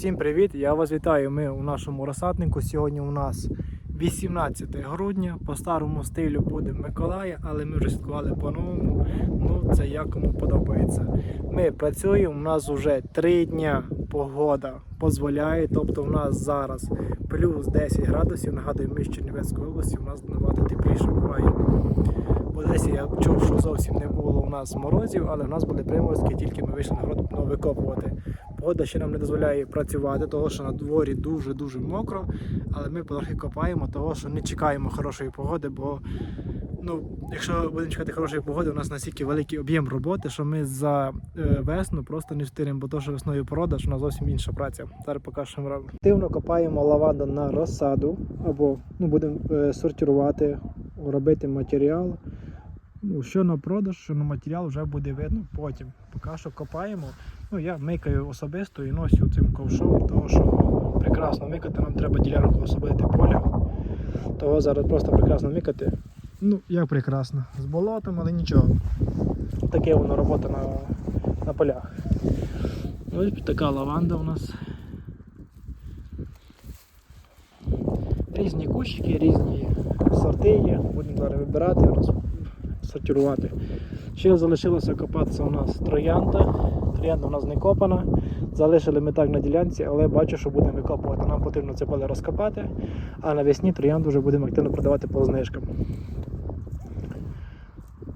Всім привіт! Я вас вітаю. Ми у нашому розсаднику. Сьогодні у нас 18 грудня. По старому стилю буде Миколая, але ми вже святкували по-новому. Ну, це як кому подобається. Ми працюємо, у нас вже 3 дня погода дозволяє. Тобто у нас зараз плюс 10 градусів. Нагадую, ми з Чернівецької області, у нас набагато тепліше буває. В Одесі я чув, що зовсім не було у нас морозів, але в нас були приморозки, тільки ми вийшли на город викопувати. Погода ще нам не дозволяє працювати, тому що на дворі дуже-дуже мокро, але ми потрохи копаємо, того що не чекаємо хорошої погоди, бо ну, якщо будемо чекати хорошої погоди, у нас настільки великий об'єм роботи, що ми за е, весну просто не встигнемо, бо то, що весною порода, що у нас зовсім інша праця. Зараз покажу, що робимо. Активно копаємо лаванду на розсаду, або ну, будемо е, сортувати, робити матеріал. Ну, що на продаж, що на матеріал вже буде видно потім. Поки що копаємо. Ну, я микаю особисто і носю цим ковшом, тому що прекрасно микати, нам треба ділянку освободити поля. Того зараз просто прекрасно микати. Ну, як прекрасно. З болотом, але нічого. Таке воно робота на, на полях. Ось така лаванда у нас. Різні кущики, різні сорти є. Будемо зараз вибирати, сортувати. Ще залишилося копатися у нас троянда. Троянда у нас не копана. Залишили ми так на ділянці, але бачу, що будемо викопувати. Нам потрібно це поле розкопати, а навесні троянду вже будемо активно продавати по знижкам.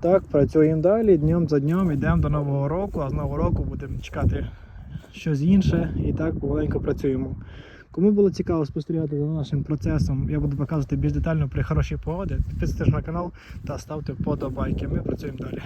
Так, працюємо далі, днем за днем йдемо до Нового року, а з Нового року будемо чекати щось інше і так помаленьку працюємо. Кому було цікаво спостерігати за нашим процесом, я буду показувати більш детально при хорошій погоді. Підписуйтесь на канал та ставте вподобайки. Ми працюємо далі.